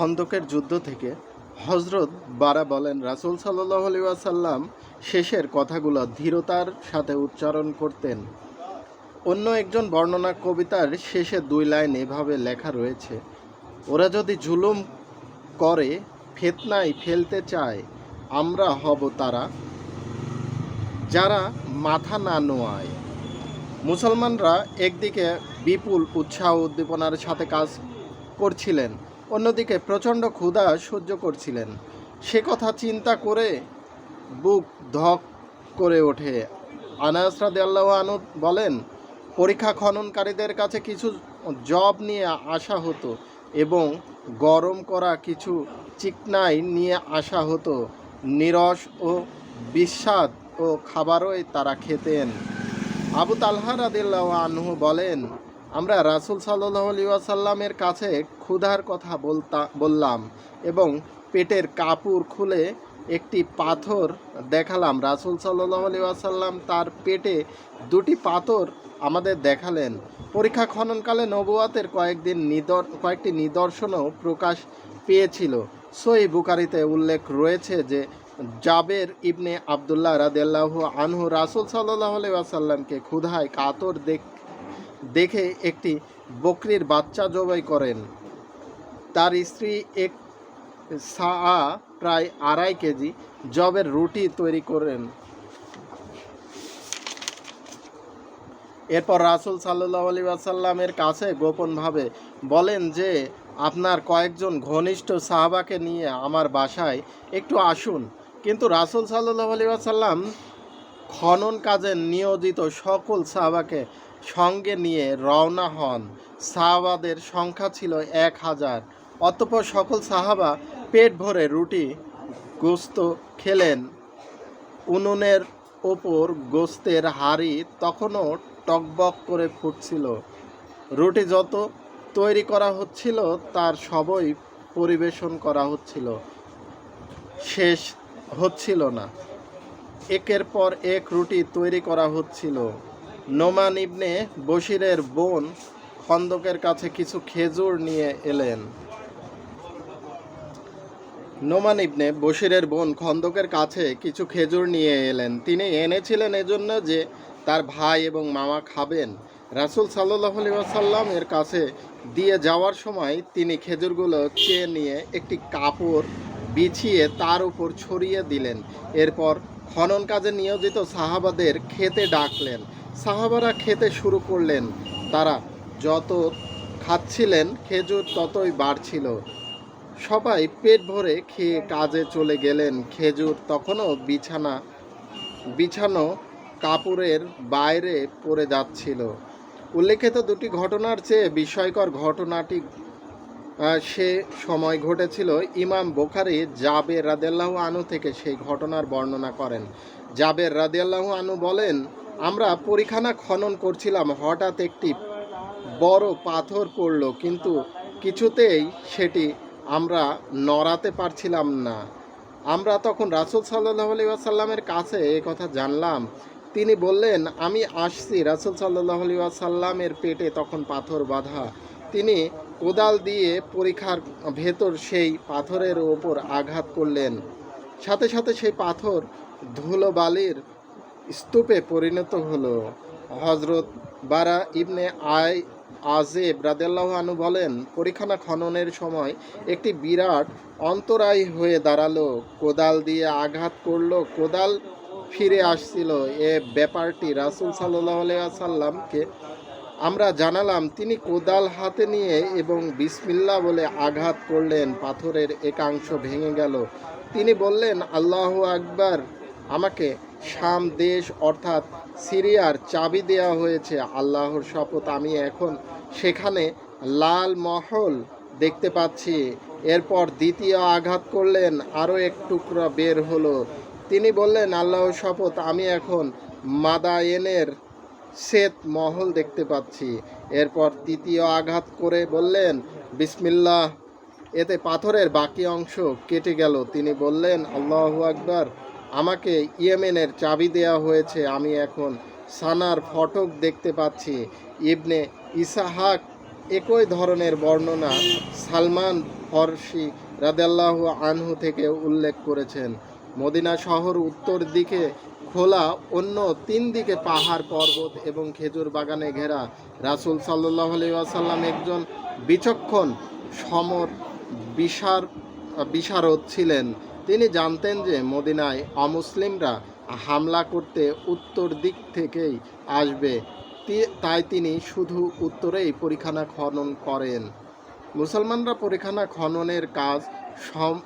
খন্দকের যুদ্ধ থেকে হজরত বারা বলেন, রাসুল সাল্লাহ আলি ওয়াসাল্লাম শেষের কথাগুলো ধীরতার সাথে উচ্চারণ করতেন। অন্য একজন বর্ণনা কবিতার শেষে দুই লাইন এভাবে লেখা রয়েছে, ওরা যদি জুলুম করে, ফেতনায় ফেলতে চায়, আমরা হব তারা যারা মাথা না নোয়ায়। মুসলমানরা একদিকে বিপুল উৎসাহ উদ্দীপনার সাথে কাজ করছিলেন অন্যদিকে প্রচণ্ড ক্ষুধা সহ্য করছিলেন। সে কথা চিন্তা করে বুক ধক করে ওঠে। আনাস রাদিয়াল্লাহু আনহু বলেন, পরীক্ষা খননকারীদের কাছে কিছু জব নিয়ে আসা হতো এবং গরম করা কিছু চিকনাই নিয়ে আসা হতো। নিরস ও বিস্বাদ ও খাবারই তারা খেতেন। আবু তালহা রাদিল্লাহ আনহু বলেন আমরা রাসুল সাল্লাহ আলী ওয়াসাল্লামের কাছে ক্ষুধার কথা বলতা, বললাম এবং পেটের কাপড় খুলে একটি পাথর দেখালাম। রাসুল সাল্লাহ আলী ওয়াসাল্লাম তার পেটে দুটি পাথর আমাদের দেখালেন। পরীক্ষা খননকালে নবুয়াতের কয়েকদিন নিদর, কয়েকটি নিদর্শনও প্রকাশ পেয়েছিল। সই বুকারিতে উল্লেখ রয়েছে যে জাবের ইবনে আবদুল্লাহ রাদেল্লাহ আনহু রাসুল সাল্লাহ আসাল্লামকে ক্ষুধায় কাতর দেখ দেখে একটি বকরির বাচ্চা জবাই করেন। তার স্ত্রী এক সা প্রায় আড়াই কেজি জবের রুটি তৈরি করেন। এরপর রাসুল সাল্লাহ আলী আসাল্লামের কাছে গোপনভাবে বলেন যে, আপনার কয়েকজন ঘনিষ্ঠ সাহাবাকে নিয়ে আমার বাসায় একটু আসুন। কিন্তু রাসুল সাল্লাহ আলী আসাল্লাম খনন কাজে নিয়োজিত সকল সাহাবাকে সঙ্গে নিয়ে রওনা হন। সাহাবাদের সংখ্যা ছিল এক হাজার। অতঃপর সকল সাহাবা পেট ভরে রুটি, গোস্ত খেলেন। উনুনের ওপর গোস্তের হাড়ি তখনও টকবক করে ফুটছিল। রুটি যত তৈরি করা হচ্ছিল, তার সবই পরিবেশন করা হচ্ছিল। শেষ হচ্ছিল না। একের পর এক রুটি তৈরি করা হচ্ছিল। নোমান ইবনে বশিরের বোন খন্দকের কাছে কিছু খেজুর নিয়ে এলেন। নোমান ইবনে বশিরের বোন খন্দকের কাছে কিছু খেজুর নিয়ে এলেন। তিনি এনেছিলেন এজন্য যে তার ভাই এবং মামা খাবেন। রাসুল সাল্লাহ আসাল্লাম এর কাছে দিয়ে যাওয়ার সময় তিনি খেজুরগুলো চেয়ে নিয়ে একটি কাপড় বিছিয়ে তার উপর ছড়িয়ে দিলেন। এরপর খনন কাজে নিয়োজিত সাহাবাদের খেতে ডাকলেন। সাহাবারা খেতে শুরু করলেন। তারা যত খাচ্ছিলেন, খেজুর ততই বাড়ছিল। সবাই পেট ভরে খেয়ে কাজে চলে গেলেন। খেজুর তখনও বিছানা, বিছানো কাপড়ের বাইরে পড়ে যাচ্ছিল। উল্লেখিত দুটি ঘটনার চেয়ে বিস্ময়কর ঘটনাটি সে সময় ঘটেছিল ইমাম বোখারি জাবের রাদেল্লাহ আনু থেকে। সেই ঘটনার বর্ণনা করেন। জাবের রাদেল্লাহ আনু বলেন আমরা পরিখানা খনন করছিলাম, হঠাৎ একটি বড় পাথর পড়ল, কিন্তু কিছুতেই সেটি আমরা নড়াতে পারছিলাম না। আমরা তখন রাসুল সাল্লাহ আলি আসাল্লামের কাছে এই কথা জানলাম। তিনি বললেন, আমি আসছি। রাসুল সাল্লাহ আলি আসাল্লামের পেটে তখন পাথর বাঁধা। তিনি কোদাল দিয়ে পরীক্ষার ভেতর সেই পাথরের ওপর আঘাত করলেন। সাথে সাথে সেই পাথর ধুলোবালির স্তূপে পরিণত হলো। হজরত বারা ইবনে আই আজেব রাদেল্লাহ আনু বলেন, পরীক্ষানা খননের সময় একটি বিরাট অন্তরায় হয়ে দাঁড়াল, কোদাল দিয়ে আঘাত করল, কোদাল ফিরে আসছিল। এ ব্যাপারটি রাসুল সাল্লাহ সাল্লামকে আমরা জানালাম, তিনি কোদাল হাতে নিয়ে এবং বিসমিল্লা বলে আঘাত করলেন, পাথরের একাংশ ভেঙে গেল। তিনি বললেন, আল্লাহ আকবার, আমাকে শাম দেশ অর্থাৎ সিরিয়ার চাবি দেওয়া হয়েছে আল্লাহর শপথ। আমি এখন সেখানে লাল মহল দেখতে পাচ্ছি। এরপর দ্বিতীয় আঘাত করলেন, আরও এক টুকরা বের হলো। তিনি বললেন, আল্লাহর শপথ, আমি এখন মাদায়েনের শ্বেত মহল দেখতে পাচ্ছি। এরপর তৃতীয় আঘাত করে বললেন, বিসমিল্লাহ, এতে পাথরের বাকি অংশ কেটে গেল। তিনি বললেন, আল্লাহ আকবার আমাকে ইয়েমেনের চাবি দেওয়া হয়েছে। আমি এখন সানার ফটক দেখতে পাচ্ছি। ইবনে ইসাহাক একই ধরনের বর্ণনা সালমান ফরসি রাদেল্লাহ আনহু থেকে উল্লেখ করেছেন। মদিনা শহর উত্তর দিকে খোলা, অন্য তিন দিকে পাহাড়, পর্বত এবং খেজুর বাগানে ঘেরা। রাসুল সাল্লাহ আসাল্লাম একজন বিচক্ষণ, সমর, বিশার, বিশারদ ছিলেন। তিনি জানতেন যে মদিনায় অমুসলিমরা হামলা করতে উত্তর দিক থেকেই আসবে। তাই তিনি শুধু উত্তরেই পরিখানা খনন করেন। মুসলমানরা পরিখানা খননের কাজ সম-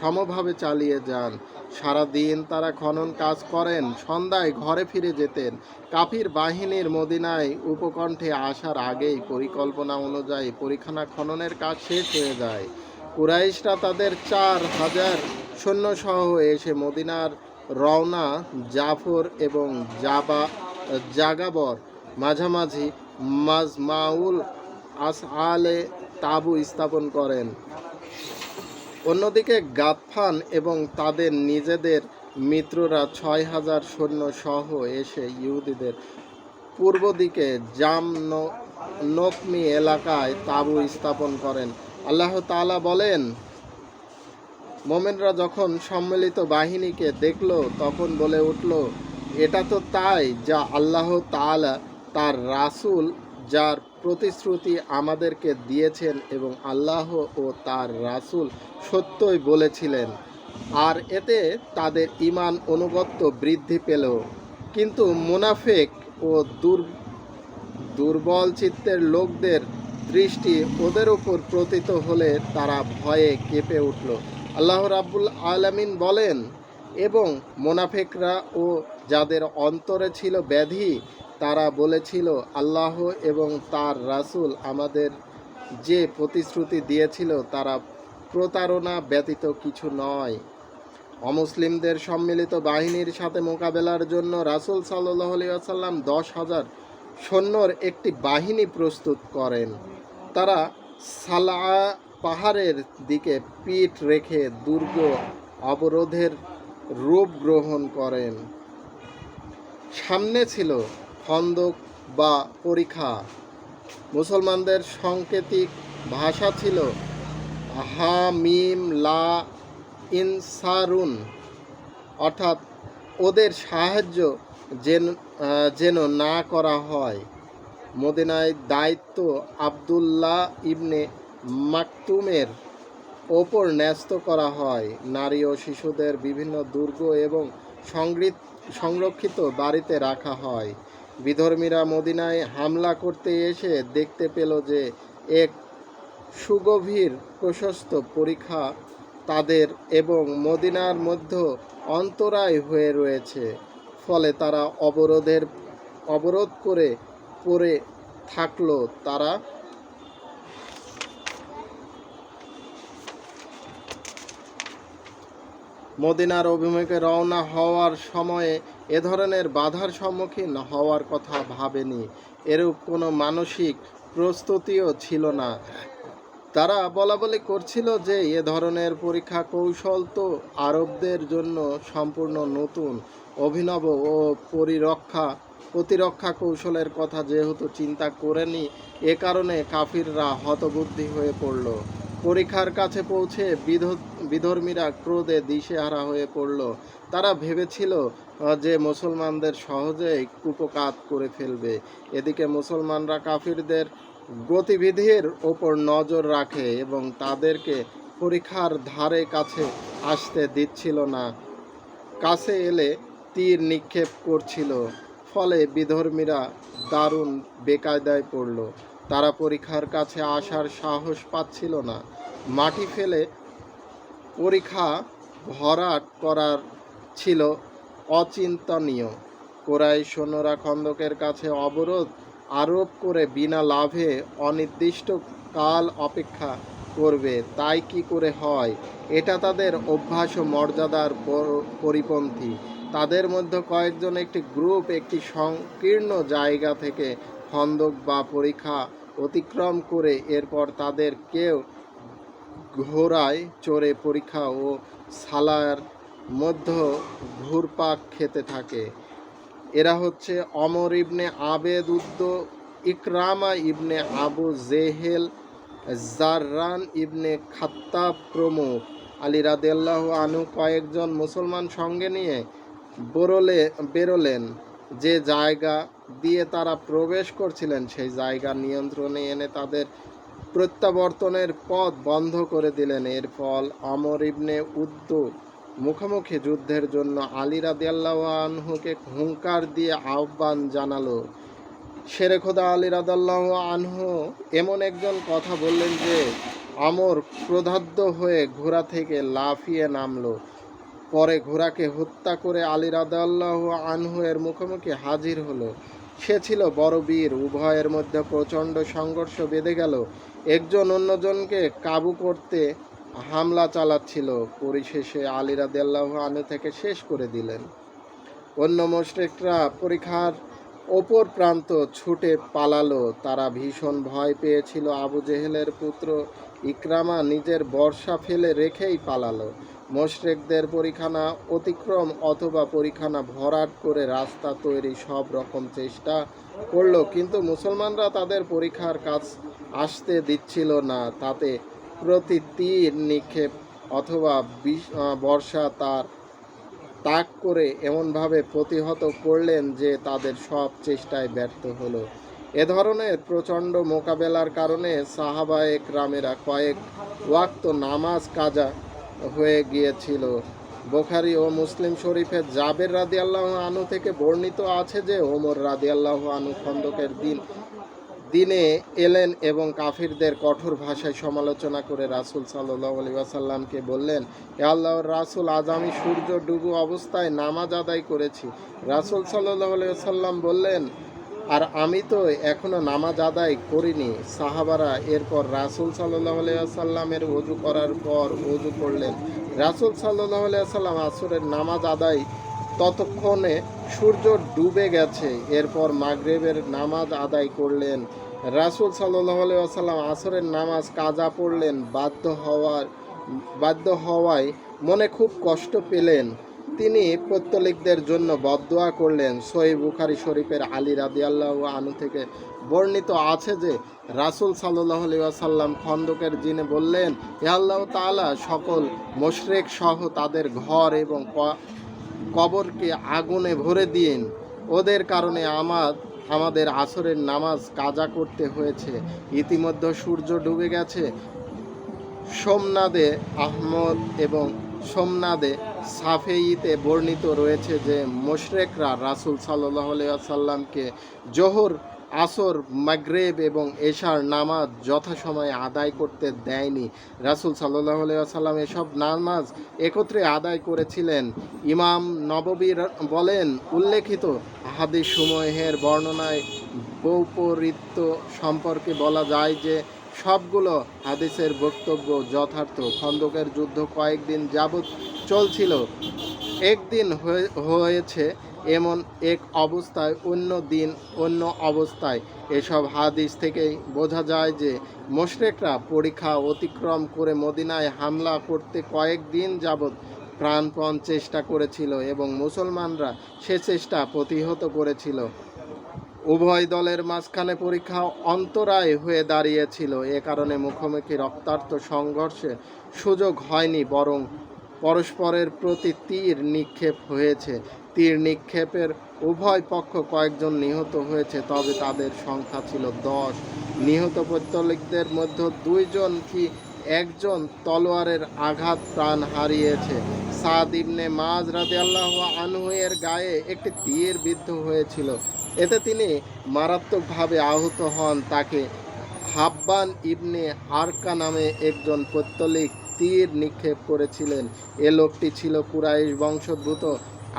সমভাবে চালিয়ে যান। সারা দিন তারা খনন কাজ করেন, সন্ধ্যায় ঘরে ফিরে যেতেন। কাফির বাহিনীর মদিনায় উপকণ্ঠে আসার আগেই পরিকল্পনা অনুযায়ী পরিখানা খননের কাজ শেষ হয়ে যায়। কুরাইশরা তাদের চার হাজার সৈন্যসহ এসে মদিনার রওনা জাফর এবং জাবা, জাগাবর মাঝামাঝি মাজমাউল আসআলে তাবু স্থাপন করেন। অন্যদিকে গাতফান এবং তাদের নিজেদের মিত্ররা ছয় হাজার সৈন্য সহ এসে ইহুদিদের পূর্ব দিকে জাম নকমি এলাকায় তাবু স্থাপন করেন। আল্লাহ তাআলা বলেন মোমেনরা যখন সম্মিলিত বাহিনীকে দেখল, তখন বলে উঠল, এটা তো তাই যা আল্লাহ তাআলা, তার রাসূল, যার প্রতিশ্রুতি আমাদেরকে দিয়েছেন এবং আল্লাহ ও তার রাসূল সত্যই বলেছিলেন। আর এতে তাদের ঈমান অনুগত্য বৃদ্ধি পেল। কিন্তু মুনাফেক ও দুর, দুর্বল চিত্তের লোকদের দৃষ্টি ওদের উপর প্রতীত হলে তারা ভয়ে কেঁপে উঠল। আল্লাহ রাব্বুল আলামিন বলেন, এবং মোনাফেকরা ও যাদের অন্তরে ছিল ব্যাধি, তারা বলেছিল, আল্লাহ এবং তার রাসূল আমাদের যে প্রতিশ্রুতি দিয়েছিল, তারা প্রতারণা ব্যতীত কিছু নয়। অমুসলিমদের সম্মিলিত বাহিনীর সাথে মোকাবেলার জন্য রাসূল সাল্লাহ আসাল্লাম দশ হাজার সৈন্যর একটি বাহিনী প্রস্তুত করেন। তারা সালা পাহাড়ের দিকে পিঠ রেখে দুর্গ অবরোধের রূপ গ্রহণ করেন। সামনে ছিল খন্দক বা পরীক্ষা। মুসলমানদের সাংকেতিক ভাষা ছিল হা, মিম, লা ইনসারুন অর্থাৎ ওদের সাহায্য যেন যেন না করা হয়। মদিনায় দায়িত্ব আবদুল্লাহ ইবনে মাকতুমের ওপর ন্যস্ত করা হয়। নারী ও শিশুদের বিভিন্ন দুর্গ এবং সংগৃত সংরক্ষিত বাড়িতে রাখা হয়। বিধর্মীরা মদিনায় হামলা করতে এসে দেখতে পেল যে এক সুগভীর প্রশস্ত পরীক্ষা তাদের এবং মদিনার মধ্যে অন্তরায় হয়ে রয়েছে। ফলে তারা অবরোধের অবরোধ করে পড়ে থাকল। তারা মদিনার অভিমুখে রওনা হওয়ার সময়ে এ ধরনের বাধার সম্মুখীন হওয়ার কথা ভাবেনি। এরূপ কোনো মানসিক প্রস্তুতিও ছিল না। তারা বলা বলি করছিল যে এ ধরনের পরীক্ষা কৌশল তো আরবদের জন্য সম্পূর্ণ নতুন। অভিনব ও পরিরক্ষা, প্রতিরক্ষা কৌশলের কথা যেহেতু চিন্তা করেনি, এ কারণে কাফিররা হতবুদ্ধি হয়ে পড়ল। পরীক্ষার কাছে পৌঁছে বিধ- বিধর্মীরা ক্রোধে দিশেহারা হয়ে পড়ল। তারা ভেবেছিল যে মুসলমানদের সহজেই কুপকাত করে ফেলবে। এদিকে মুসলমানরা কাফিরদের গতিবিধির ওপর নজর রাখে এবং তাদেরকে পরীক্ষার ধারে কাছে আসতে দিচ্ছিল না। কাছে এলে তীর নিক্ষেপ করছিল, ফলে বিধর্মীরা দারুণ বেকায়দায় পড়ল। তারা পরীক্ষার কাছে আসার সাহস পাচ্ছিল না। মাটি ফেলে পরীক্ষা ভরাট করার ছিল অচিন্তনীয়। কোরাই সৈন্যরা খন্দকের কাছে অবরোধ আরোপ করে বিনা লাভে অনির্দিষ্ট কাল অপেক্ষা করবে। তাই কি করে হয়? এটা তাদের অভ্যাস ও মর্যাদার পরিপন্থী। তাদের মধ্যে কয়েকজন একটি গ্রুপ, একটি সংকীর্ণ জায়গা থেকে খন্দক বা পরীক্ষা অতিক্রম করে এরপর তাদের কেউ ঘোড়ায় চড়ে পরীক্ষা ও সালার মধ্যে ঘুরপাক খেতে থাকে। এরা হচ্ছে অমর ইবনে আবেদ উদ্দ, ইকরামা ইবনে আবু জেহেল, জাররান ইবনে খাত্তাব প্রমুখ। আলী রাদিয়াল্লাহ আনু কয়েকজন মুসলমান সঙ্গে নিয়ে বেরোলে, বেরোলেন। যে জায়গা দিয়ে তারা প্রবেশ করছিলেন, সেই জায়গা নিয়ন্ত্রণে এনে তাদের প্রত্যাবর্তনের পথ বন্ধ করে দিলেন। এর ফল আমর ইবনে উদ্দ মুখোমুখি যুদ্ধের জন্য আলী রাদিয়াল্লাহ আনহুকে হুঙ্কার দিয়ে আহ্বান জানালো। শেরে খোদা আলী রাদাল্লাহ আনহু এমন একজন কথা বললেন যে, আমর ক্রোধাদ্য হয়ে ঘোড়া থেকে লাফিয়ে নামলো। পরে ঘোড়াকে হত্যা করে আলী রাদাল্লাহ আনহু এর মুখোমুখি হাজির হলো। সে ছিল বড় বীর, উভয়ের মধ্যে প্রচণ্ড সংঘর্ষ বেঁধে গেল। একজন অন্যজনকে কাবু করতে হামলা চালাচ্ছিল। পরিশেষে আলী দেল্লাহ আনে থেকে শেষ করে দিলেন। অন্য মোশরেকরা পরীক্ষার ওপর প্রান্ত ছুটে পালালো। তারা ভীষণ ভয় পেয়েছিল। আবু জেহেলের পুত্র ইকরামা নিজের বর্ষা ফেলে রেখেই পালালো। মোশরেকদের পরিখানা অতিক্রম অথবা পরিখানা ভরাট করে রাস্তা তৈরি সব রকম চেষ্টা করল, কিন্তু মুসলমানরা তাদের পরীক্ষার কাজ আসতে দিচ্ছিল না। তাতে প্রতি তীর নিক্ষেপ অথবা বর্ষা তার তাক করে এমনভাবে প্রতিহত করলেন যে তাদের সব চেষ্টায় ব্যর্থ হলো। এ ধরনের প্রচণ্ড মোকাবেলার কারণে সাহাবায়ে রামেরা কয়েক ওয়াক্ত নামাজ কাজা হয়ে গিয়েছিল। বোখারি ও মুসলিম শরীফের জাবের রাদি আল্লাহ আনু থেকে বর্ণিত আছে যে, ওমর রাদি আল্লাহ আনু খন্দকের দিন, দিনে এলেন এবং কাফিরদের কঠোর ভাষায় সমালোচনা করে রাসুল সাল্লাহ আলী বললেন, এ আল্লাহর রাসুল, আজ আমি সূর্য ডুবু অবস্থায় নামাজ আদায় করেছি। রাসুল সাল্লাহ আলী বললেন আর আমি তো এখনও নামাজ আদায় করিনি। সাহাবারা এরপর রাসুল সাল্লাহ আলিয়াল্লামের অজু করার পর অজু করলেন। রাসুল সাল্লাহ আলিয়াল্লাম আসরের নামাজ আদায় ততক্ষণে সূর্য ডুবে গেছে। এরপর মাগরেবের নামাজ আদায় করলেন। রাসুল সাল্লাহ আলিয়াল্লাম আসরের নামাজ কাজা পড়লেন। বাধ্য হওয়ার, বাধ্য হওয়ায় মনে খুব কষ্ট পেলেন। তিনি পত্তলিকদের জন্য বদদোয়া করলেন। সহি বুখারি শরীফের আলী রাদিয়াল্লাহ আনু থেকে বর্ণিত আছে যে, রাসুল সাল্লাহ সাল্লাম খন্দকের জিনে বললেন, হে আল্লাহ তাআলা, সকল মোশরেক সহ তাদের ঘর এবং কবরকে আগুনে ভরে দিন। ওদের কারণে আমার, আমাদের আসরের নামাজ কাজা করতে হয়েছে। ইতিমধ্যে সূর্য ডুবে গেছে। সোমনাদে আহমদ এবং সোমনাদে সাফেইতে বর্ণিত রয়েছে যে মোশরেকরা রাসুল সাল্লাহ সাল্লামকে জোহর, আসর, মাগরেব এবং এশার নামাজ যথাসময়ে আদায় করতে দেয়নি। রাসুল সাল্লাহ সাল্লাম এসব নামাজ একত্রে আদায় করেছিলেন। ইমাম নববীর বলেন, উল্লেখিত হাদিস সমূহের বর্ণনায় বৌপরিত্য সম্পর্কে বলা যায় যে সবগুলো হাদিসের বক্তব্য যথার্থ। খন্দকের যুদ্ধ কয়েকদিন যাবৎ চলছিল। একদিন হয়ে- হয়েছে এমন এক অবস্থায়, অন্য দিন অন্য অবস্থায়। এসব হাদিস থেকেই বোঝা যায় যে মোশরেকরা পরীক্ষা অতিক্রম করে মদিনায় হামলা করতে কয়েকদিন যাবৎ প্রাণপণ চেষ্টা করেছিল এবং মুসলমানরা সে চেষ্টা প্রতিহত করেছিল। উভয় দলের মাঝখানে পরীক্ষা অন্তরায় হয়ে দাঁড়িয়েছিল। এ কারণে মুখোমুখি রক্তার্ত সংঘর্ষে সুযোগ হয়নি, বরং পরস্পরের প্রতি তীর নিক্ষেপ হয়েছে। তীর নিক্ষেপের উভয় পক্ষ কয়েকজন নিহত হয়েছে, তবে তাদের সংখ্যা ছিল দশ। নিহত পৈতলিকদের মধ্যে দুইজন কি একজন তলোয়ারের আঘাত প্রাণ হারিয়েছে? সাদ ইবনে মাজ রাতে আল্লাহ আনহু এর গায়ে একটি তীর বিদ্ধ হয়েছিল। এতে তিনি মারাত্মকভাবে আহত হন। তাকে হাব্বান ইবনে আরকা নামে একজন পৈত্তলিক তীর নিক্ষেপ করেছিলেন। এ লোকটি ছিল কুরাইশ বংশোদ্ভূত।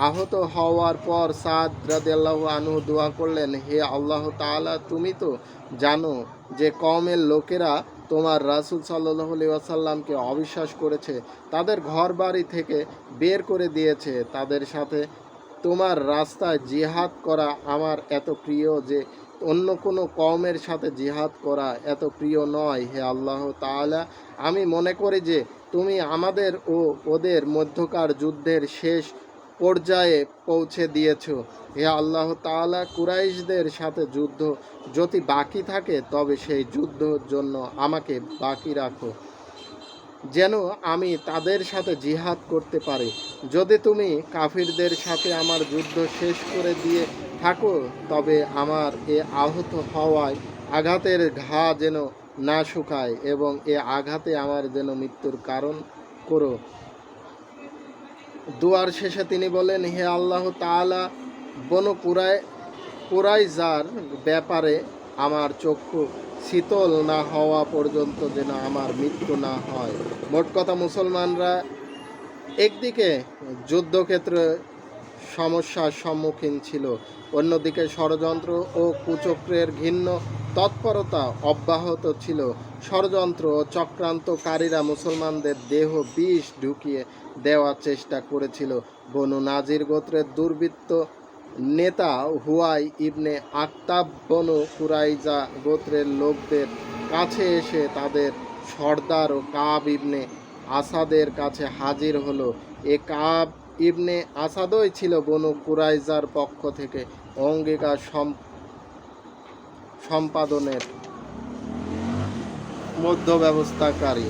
আহত হওয়ার পর সাদ রাদিয়াল্লাহু আনু দোয়া করলেন, হে আল্লাহ তাআলা, তুমি তো জানো যে কওমের লোকেরা তোমার রাসূল সাল্লাল্লাহু আলাইহি ওয়াসাল্লামকে অবিশ্বাস করেছে। তাদের ঘর বাড়ি থেকে বের করে দিয়েছে। তাদের সাথে তোমার রাস্তায় জিহাদ করা আমার এত প্রিয় যে অন্য কোনো কওমের সাথে জিহাদ করা এত প্রিয় নয় হে আল্লাহ তাআলা। আমি মনে করি যে তুমি আমাদের ও ওদের মধ্যকার যুদ্ধের শেষ পর্যায়ে পৌঁছে দিয়েছ। হে আল্লাহ তাআলা, কুরাইশদের সাথে যুদ্ধ যদি বাকি থাকে, তবে সেই যুদ্ধর জন্য আমাকে বাকি রাখো। যেন আমি তাদের সাথে জিহাদ করতে পারি। যদি তুমি কাফিরদের সাথে আমার যুদ্ধ শেষ করে দিয়ে থাকো, তবে আমার এ আহত হওয়ায় আঘাতের ঘা যেন না শুকায় এবং এ আঘাতে আমার যেন মৃত্যুর কারণ করো। দুয়ার শেষে তিনি বলেন হে আল্লাহ তাআলা, বনু কুরাই, কুরাইজার ব্যাপারে আমার চক্ষু শীতল না হওয়া পর্যন্ত যেন আমার মৃত্যু না হয়। মোট কথা, মুসলমানরা একদিকে যুদ্ধক্ষেত্রে সমস্যার সম্মুখীন ছিল, অন্যদিকে ষড়যন্ত্র ও কুচক্রের ঘিন্ন তৎপরতা অব্যাহত ছিল। ষড়যন্ত্র ও চক্রান্তকারীরা মুসলমানদের দেহ বিষ ঢুকিয়ে দেওয়ার চেষ্টা করেছিল। বনু নাজির গোত্রের দুর্বৃত্ত নেতা হুয়াই ইবনে আক্তাব বনু কুরাইজা গোত্রের লোকদের কাছে এসে তাদের সর্দার ও কাব ইবনে আসাদের কাছে হাজির হলো। এ কাব ইবনে আসাদই ছিল বনু কুরাইজার পক্ষ থেকে অঙ্গীকার সম- সম্পাদনের মধ্য ব্যবস্থাকারী